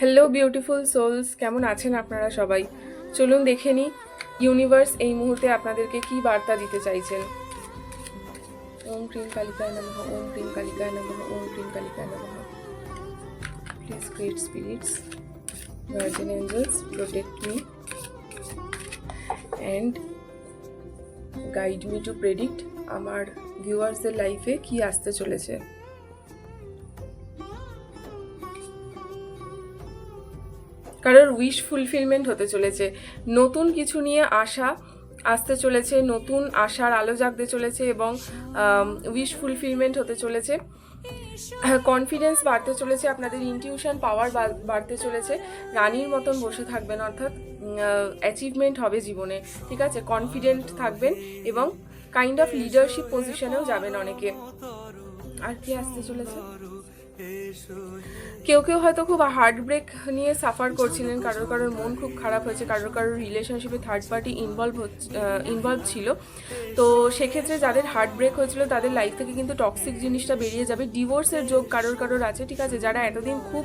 Hello beautiful sols কেমন আছেন আপনারা সবাই? চলুন দেখে নিই ইউনিভার্স এই মুহূর্তে আপনাদেরকে কি বার্তা দিতে চাইছেন। ওম ক্রিম কালিকায় নমঃ, ওম ক্রিম কালিকায় নমঃ, ওম ক্রিম কালিকায় নমঃ। Please great spirits guardian angels protect me and guide me to predict আমার ভিউয়ার্সদের লাইফে কি আসতে চলেছে। কারোর উইশ ফুলফিলমেন্ট হতে চলেছে। নতুন কিছু নিয়ে আশা আসতে চলেছে, নতুন আশার আলো জাগতে চলেছে এবং উইশ ফুলফিলমেন্ট হতে চলেছে। কনফিডেন্স বাড়তে চলেছে, আপনাদের ইনটিউশন পাওয়ার বাড়তে চলেছে। রানীর মতন বসে থাকবেন, অর্থাৎ অ্যাচিভমেন্ট হবে জীবনে, ঠিক আছে? কনফিডেন্ট থাকবেন এবং কাইন্ড অফ লিডারশিপ পজিশনেও যাবেন অনেকে। আর কি আসতে চলেছে? কেউ কেউ হয়তো খুব হার্ট ব্রেক নিয়ে সাফার করছিলেন। কারোর কারোর মন খুব খারাপ হয়েছে, কারোর কারোর রিলেশনশিপে থার্ড পার্টি ইনভলভ ইনভলভ ছিল। তো সেক্ষেত্রে যাদের হার্ট ব্রেক হয়েছিল, তাদের লাইফ থেকে কিন্তু টক্সিক জিনিসটা বেরিয়ে যাবে। ডিভোর্সের যোগ কারোর কারোর আছে, ঠিক আছে? যারা এতদিন খুব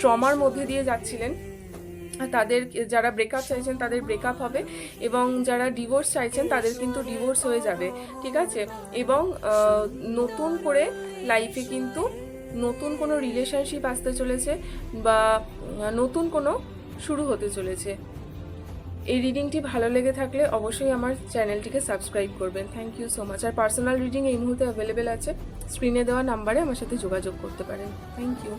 ট্রমার মধ্যে দিয়ে যাচ্ছিলেন, তাদের, যারা ব্রেকআপ চাইছেন, তাদের ব্রেকআপ হবে এবং যারা ডিভোর্স চাইছেন, তাদের কিন্তু ডিভোর্স হয়ে যাবে, ঠিক আছে? এবং নতুন করে লাইফে কিন্তু নতুন কোনো রিলেশনশিপ আসতে চলেছে বা নতুন কোনো শুরু হতে চলেছে। এই রিডিংটি ভালো লেগে থাকলে অবশ্যই আমার চ্যানেলটিকে সাবস্ক্রাইব করবেন। থ্যাংক ইউ সো মাচ আর পার্সোনাল রিডিং এই মুহূর্তে অ্যাভেলেবেল আছে। স্ক্রিনে দেওয়া নাম্বারে আমার সাথে যোগাযোগ করতে পারেন। Thank you